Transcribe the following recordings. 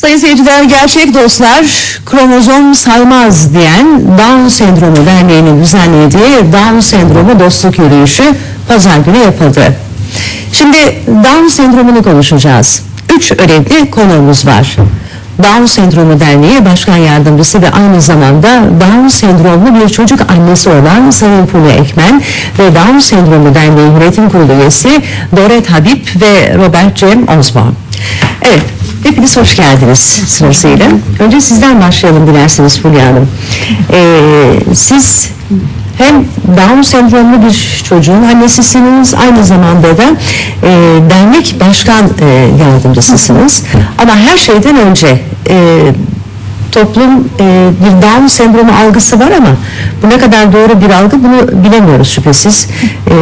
Sayın seyirciler, gerçek dostlar kromozom saymaz diyen Down Sendromu Derneği'nin düzenlediği Down Sendromu Dostluk Yürüyüşü pazar günü yapıldı. Şimdi Down sendromunu konuşacağız. Üç önemli konuğumuz var. Down Sendromu Derneği Başkan Yardımcısı ve aynı zamanda Down sendromlu bir çocuk annesi olan Sayın Fulya Ekmen ve Down Sendromu Derneği Yönetim Kurulu üyesi Doret Habib ve Robert Cem Osborne. Evet, hepiniz hoş geldiniz sırasıyla. Önce sizden başlayalım dilerseniz Fulya Hanım. Ee, siz hem Down sendromlu bir çocuğun annesisiniz, aynı zamanda da e, dernek başkan e, yardımcısısınız. Ama her şeyden önce e, toplum e, bir Down sendromu algısı var ama bu ne kadar doğru bir algı bunu bilemiyoruz şüphesiz. E,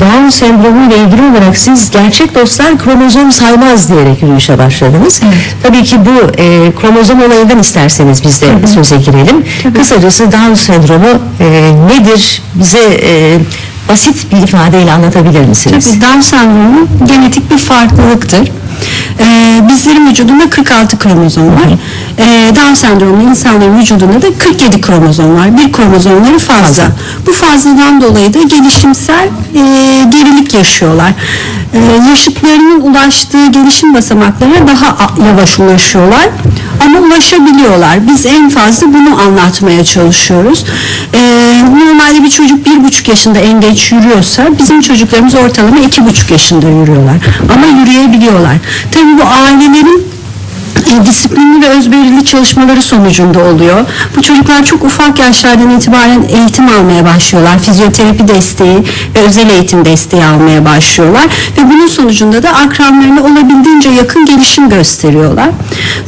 Down sendromu ile ilgili olarak siz gerçek dostlar kromozom saymaz diyerek yürüyüşe başladınız. Tabii ki bu e, kromozom olayından isterseniz biz de söze girelim. Kısacası Down sendromu e, nedir? Bize e, basit bir ifadeyle anlatabilir misiniz? Tabii Down sendromu genetik bir farklılıktır. Ee, bizlerin vücudunda 46 kromozom var. Ee, Down sendromlu insanların vücudunda da 47 kromozom var. Bir kromozomları fazla. Bu fazladan dolayı da gelişimsel e, gerilik yaşıyorlar. Ee, yaşıtlarının ulaştığı gelişim basamaklarına daha yavaş ulaşıyorlar. Ama ulaşabiliyorlar. Biz en fazla bunu anlatmaya çalışıyoruz. Ee, normalde bir çocuk bir buçuk yaşında en geç yürüyorsa bizim çocuklarımız ortalama iki buçuk yaşında yürüyorlar. Ama yürüyebiliyorlar. Tabii bu ailelerin e, disiplinli ve özverili çalışmaları sonucunda oluyor. Bu çocuklar çok ufak yaşlardan itibaren eğitim almaya başlıyorlar. Fizyoterapi desteği ve özel eğitim desteği almaya başlıyorlar. Ve bunun sonucunda da akranlarına olabildiğince yakın gelişim gösteriyorlar.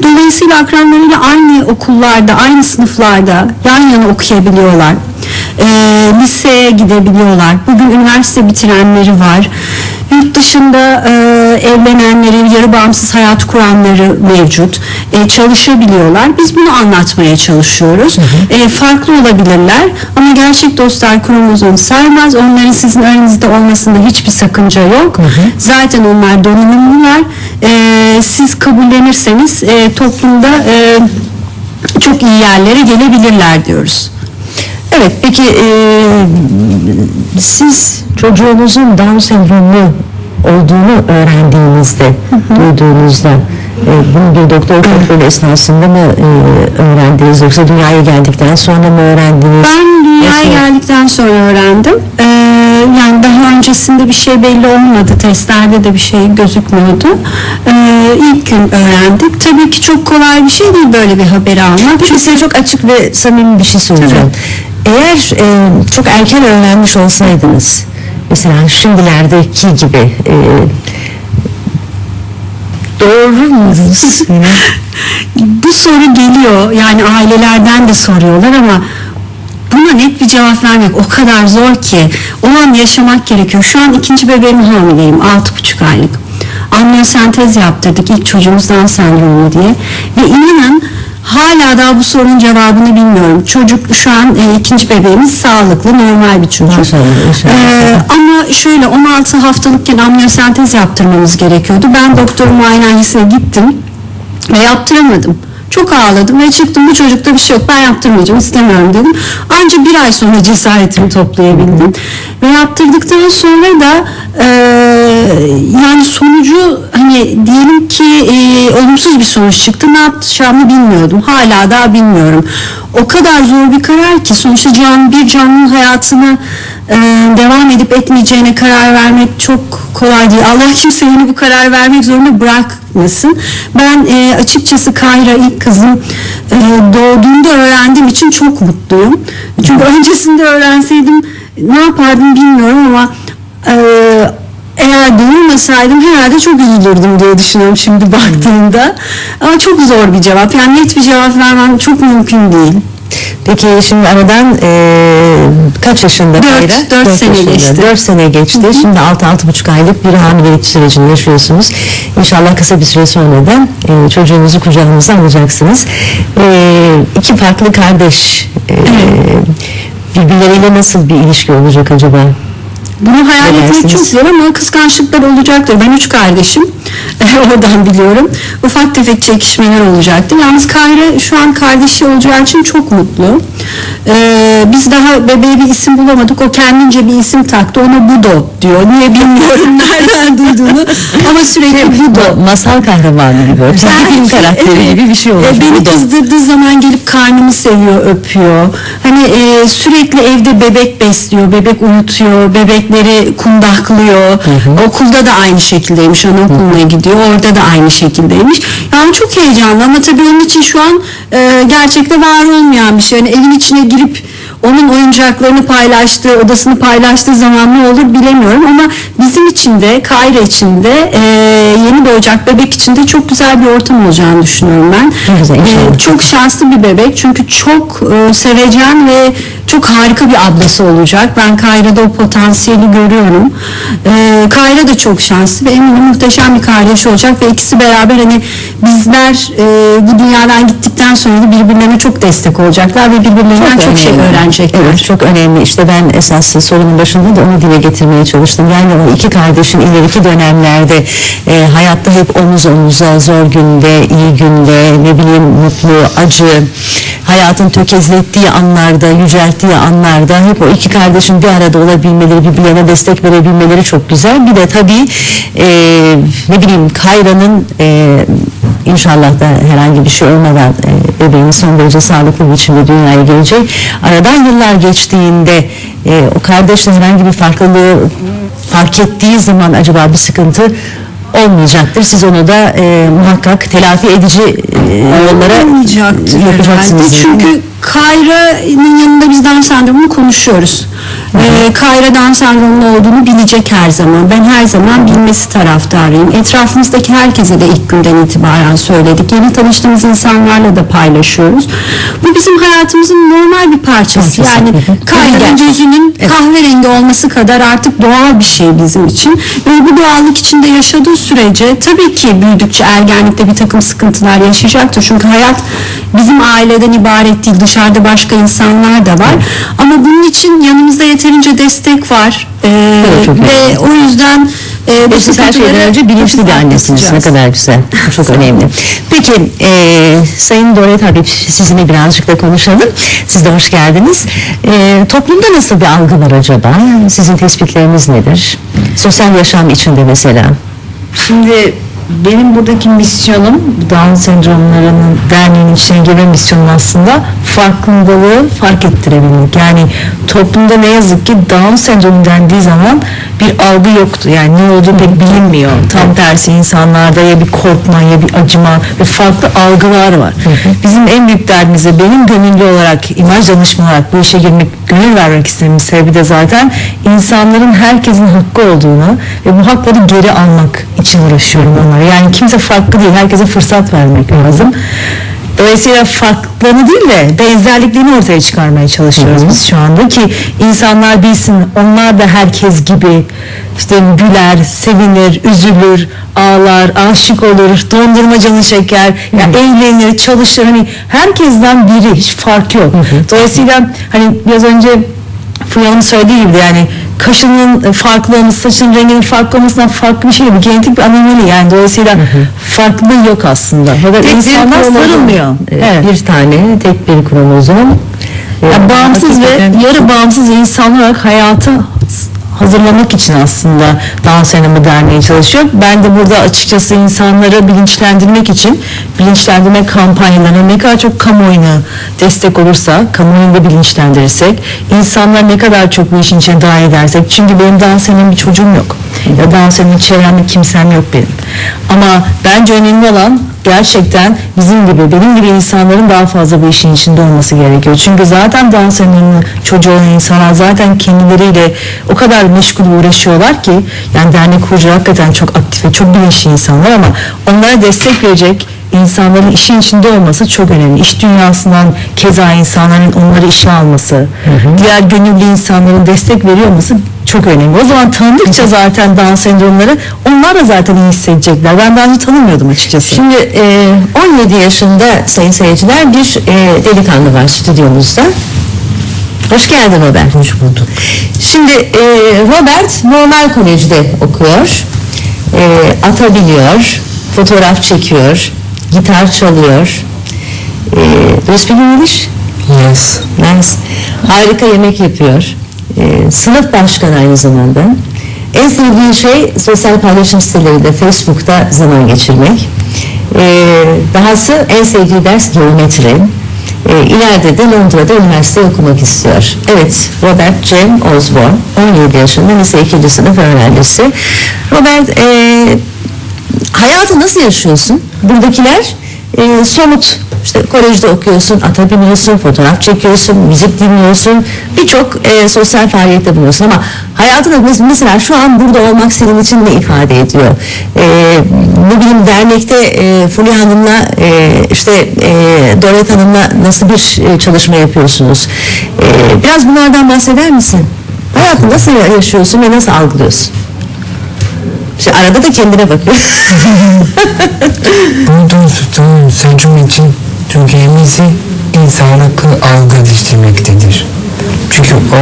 Dolayısıyla akranlarıyla aynı okullarda, aynı sınıflarda yan yana okuyabiliyorlar. E, liseye gidebiliyorlar. Bugün üniversite bitirenleri var. Yurt dışında e, evlenenleri, yarı bağımsız hayat kuranları mevcut. E, çalışabiliyorlar. Biz bunu anlatmaya çalışıyoruz. E, farklı olabilirler ama gerçek dostlar kromozom saymaz. Onların sizin aranızda olmasında hiçbir sakınca yok. Zaten onlar donanımlılar. E, siz kabullenirseniz e, toplumda e, çok iyi yerlere gelebilirler diyoruz. Evet, peki e, siz çocuğunuzun Down sendromlu olduğunu öğrendiğinizde, duyduğunuzda e, bunu bir doktor kontrolü esnasında mı e, öğrendiniz yoksa dünyaya geldikten sonra mı öğrendiniz? Ben dünyaya Nasıl? geldikten sonra öğrendim. Ee, yani daha öncesinde bir şey belli olmadı. Testlerde de bir şey gözükmüyordu. Ee, ilk gün öğrendik. Tabii ki çok kolay bir şey değil böyle bir haberi almak. Peki size çok açık ve samimi bir şey soracağım. Eğer e, çok erken öğrenmiş olsaydınız, mesela şimdilerdeki gibi e, doğru muydunuz? Bu soru geliyor. Yani ailelerden de soruyorlar ama buna net bir cevap vermek o kadar zor ki o an yaşamak gerekiyor. Şu an ikinci bebeğim hamileyim. Altı buçuk aylık. Amniyosentez yaptırdık ilk çocuğumuzdan sendromu diye. Ve inanın hala daha bu sorunun cevabını bilmiyorum. Çocuk şu an e, ikinci bebeğimiz sağlıklı, normal bir çocuk. Maşallah, inşallah. Ee, ama şöyle 16 haftalıkken amniyosentez yaptırmamız gerekiyordu. Ben doktor muayenehanesine gittim ve yaptıramadım. Çok ağladım ve çıktım bu çocukta bir şey yok ben yaptırmayacağım istemiyorum dedim. Ancak bir ay sonra cesaretimi toplayabildim. Ve yaptırdıktan sonra da e, yani sonucu hani diyelim ki e, olumsuz bir sonuç çıktı ne yapacağımı bilmiyordum. Hala daha bilmiyorum. O kadar zor bir karar ki sonuçta can, bir canlının hayatını e, devam edip etmeyeceğine karar vermek çok kolay değil. Allah kimseyi bu karar vermek zorunda bırakmasın. Ben e, açıkçası Kayra ilk kızım e, doğduğunda öğrendiğim için çok mutluyum. Çünkü öncesinde öğrenseydim ne yapardım bilmiyorum ama e, eğer duyulmasaydım herhalde çok üzülürdüm diye düşünüyorum şimdi baktığımda. Ama çok zor bir cevap. Yani net bir cevap vermem çok mümkün değil. Peki şimdi aradan e, kaç yaşında Dört, Kayra? dört sene yaşında. geçti. Dört sene geçti. Şimdi altı altı buçuk aylık bir hamilelik sürecini yaşıyorsunuz. İnşallah kısa bir süre sonra da e, çocuğunuzu kucağınıza alacaksınız. E, iki farklı kardeş e, birbirleriyle nasıl bir ilişki olacak acaba? Bunu hayal etmek çok zor ama kıskançlıklar olacaktır. Ben üç kardeşim. Oradan biliyorum. Ufak tefek çekişmeler olacaktı. Yalnız Kayra şu an kardeşi olacağı için çok mutlu. Ee, biz daha bebeğe bir isim bulamadık. O kendince bir isim taktı. Ona Budo diyor. Niye bilmiyorum nereden duyduğunu. Ama sürekli Budo. Bu masal kahramanı gibi. Çizgi film karakteri gibi bir şey olmuş. E, beni Bu da- kızdırdığı zaman gelip karnımı seviyor, öpüyor. Hani e, sürekli evde bebek besliyor, bebek uyutuyor, bebekleri kundaklıyor. Okulda da aynı şekildeymiş, anaokuluna gidiyor. Orada da aynı şekildeymiş. Yani çok heyecanlı ama tabii onun için şu an e, gerçekte var olmayan bir şey. Yani evin içine girip onun oyuncaklarını paylaştığı, odasını paylaştığı zaman ne olur bilemiyorum ama bizim için de, Kayra için de e, yeni doğacak bebek için de çok güzel bir ortam olacağını düşünüyorum ben. Güzel. E, çok şanslı bir bebek çünkü çok e, sevecen ve çok harika bir ablası olacak. Ben Kayra'da o potansiyeli görüyorum. E, Kayra da çok şanslı ve eminim muhteşem bir kardeş olacak ve ikisi beraber hani bizler e, bu dünyadan gittikten sonra da birbirlerine çok destek olacaklar ve birbirlerinden çok, şey önemli. öğrenecekler. Evet çok önemli. İşte ben esas sorunun başında da onu dile getirmeye çalıştım. Yani o iki kardeşin ileriki dönemlerde e, hayatta hep omuz omuza, zor günde, iyi günde, ne bileyim mutlu, acı, hayatın tökezlettiği anlarda, yücelttiği anlarda hep o iki kardeşin bir arada olabilmeleri, birbirlerine destek verebilmeleri çok güzel. Bir de tabii e, ne bileyim Kayra'nın e, İnşallah da herhangi bir şey olmadan e, bebeğin son derece sağlıklı bir biçimde dünyaya gelecek. Aradan yıllar geçtiğinde e, o kardeşle herhangi bir farklılığı fark ettiği zaman acaba bir sıkıntı olmayacaktır. Siz onu da e, muhakkak telafi edici e, yollara yapacaksınız. herhalde. Çünkü Kayra'nın yanında biz Down sendromunu konuşuyoruz. Ee, Kayra Down sendromlu olduğunu bilecek her zaman. Ben her zaman bilmesi taraftarıyım. Etrafımızdaki herkese de ilk günden itibaren söyledik. Yeni tanıştığımız insanlarla da paylaşıyoruz. Bu bizim hayatımızın normal bir parçası. Parçası, Yani hı hı. Kayra'nın gözünün kahverengi olması kadar artık doğal bir şey bizim için. Ve bu doğallık içinde yaşadığı sürece tabii ki büyüdükçe ergenlikte bir takım sıkıntılar yaşayacaktır. Çünkü hayat bizim aileden ibaret değil. Dışarıda başka insanlar da var. Ama bunun için yanımızda yeterince destek var. Ee, Evet, çok ve o yüzden e, bu siz her şeyden önce bilinçli bir annesiniz. Ne kadar güzel. Çok önemli. Peki e, Sayın Doret Habib sizinle birazcık da konuşalım. Siz de hoş geldiniz. E, toplumda nasıl bir algı var acaba? Sizin tespitleriniz nedir? Sosyal yaşam içinde mesela. Şimdi benim buradaki misyonum Down sendromlarının derneğinin içine girme misyonum aslında farkındalığı fark ettirebilmek. Yani toplumda ne yazık ki Down sendromu dendiği zaman bir algı yoktu. Yani ne olduğu pek bilinmiyor. Tam tersi insanlarda ya bir korkma ya bir acıma ve farklı algılar var. Bizim en büyük derdimiz ve benim gönüllü olarak, imaj danışmanı olarak bu işe girmek, gönül vermek istememin sebebi de zaten insanların herkesin hakkı olduğunu ve bu hakları geri almak için uğraşıyorum onlara. Yani kimse farklı değil, herkese fırsat vermek lazım. Dolayısıyla farklılığını değil de benzerliklerini ortaya çıkarmaya çalışıyoruz biz şu anda ki insanlar bilsin onlar da herkes gibi işte güler, sevinir, üzülür, ağlar, aşık olur, dondurma canı çeker, ya eğlenir, çalışır. Hani herkesten biri, hiç fark yok. Dolayısıyla hani biraz önce Hanım söylediği gibi yani kaşının farklı olması, saçın renginin farklı olmasından farklı bir şey. Bu genetik bir anomali yani. Dolayısıyla farklılığı yok aslında. Fakat Tek insanlar sarılmıyor. E, Evet. Bir tane tek bir kromozom. E, Yani bağımsız ve yarı bağımsız insan olarak hayata hazırlamak için aslında Down Sendromu Derneği çalışıyor. Ben de burada açıkçası insanları bilinçlendirmek için bilinçlendirme kampanyalarına ne kadar çok kamuoyuna destek olursa, kamuoyunu bilinçlendirirsek, insanlar ne kadar çok bu işin içine dahil edersek. Çünkü benim Down sendromu bir çocuğum yok. Ya Down sendromu çevremde kimsem yok benim. Ama bence önemli olan gerçekten bizim gibi, benim gibi insanların daha fazla bu işin içinde olması gerekiyor. Çünkü zaten Down sendromu çocuğu olan insanlar zaten kendileriyle o kadar meşgul uğraşıyorlar ki yani dernek kurucu hakikaten çok aktif ve çok bilinçli insanlar ama onlara destek verecek insanların işin içinde olması çok önemli. İş dünyasından keza insanların onları işe alması, diğer gönüllü insanların destek veriyor olması çok önemli. O zaman tanıdıkça zaten Down sendromları onlar da zaten iyi hissedecekler. Ben daha önce tanımıyordum açıkçası. Şimdi e, 17 yaşında sayın seyirciler bir e, delikanlı var stüdyomuzda. Hoş geldin Robert. Hoş bulduk. Şimdi e, Robert normal kolejde okuyor. E, ata biniyor. fotoğraf çekiyor, gitar çalıyor. E, do you speak English? Yes. Nice. Harika yemek yapıyor. Ee, sınıf başkanı aynı zamanda. En sevdiği şey sosyal paylaşım siteleriyle Facebook'ta zaman geçirmek. Ee, dahası en sevdiği ders geometri. Ee, ileride de Londra'da üniversite okumak istiyor. Evet, Robert Cem Osborne, 17 yaşında lise 2. sınıf öğrencisi. Robert, ee, hayatı nasıl yaşıyorsun? Buradakiler e, somut. İşte kolejde okuyorsun, ata biniyorsun, fotoğraf çekiyorsun, müzik dinliyorsun, birçok e, sosyal faaliyette bulunuyorsun ama hayatında mes- mesela şu an burada olmak senin için ne ifade ediyor? E, ne bileyim dernekte e, Fulya Hanım'la e, işte e, Doret Hanım'la nasıl bir e, çalışma yapıyorsunuz? E, biraz bunlardan bahseder misin? Hayatı nasıl yaşıyorsun ve nasıl algılıyorsun? İşte arada da kendine bakıyor. Bu Down sendrom için Türkiye'mizi insanlıklı algı geliştirmektedir. Çünkü o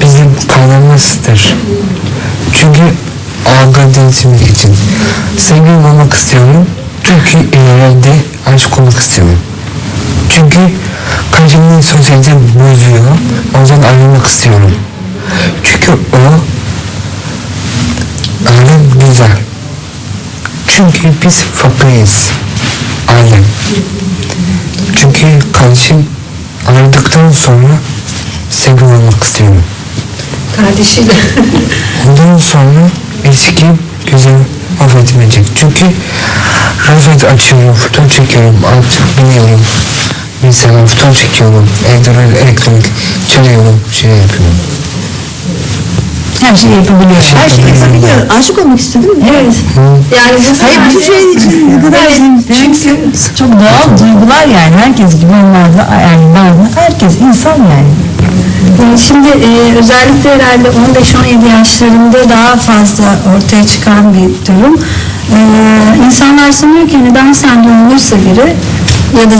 bizim kanımızdır. Çünkü algı değiştirmek için sevgilim olmak istiyorum. Çünkü ileride aşık olmak istiyorum. Çünkü karşımda sosyalite bozuyor. O yüzden ayrılmak istiyorum. Çünkü o alem güzel. Çünkü biz fakiriz. Alem. Çünkü kardeşim ayrıldıktan sonra sevgili olmak istiyorum. Kardeşiyle. Ondan sonra ilişki güzel affetmeyecek. Çünkü rozet açıyorum, fotoğraf çekiyorum, alt biniyorum. Mesela fotoğraf çekiyorum, evde elektronik çalıyorum, şey yapıyorum. Her şeyi yapabiliyor. Her şeyi yapabiliyor. Aşık olmak istedin mi? Evet. Yani bu Hayır bu şey için bu kadar Çünkü çok doğal duygular yani herkes gibi onlar da yani bazı herkes insan yani. Ee, Şimdi e, özellikle herhalde 15-17 yaşlarında daha fazla ortaya çıkan bir durum. Ee, insanlar sanıyor ki hani Down sendromu olursa biri ya da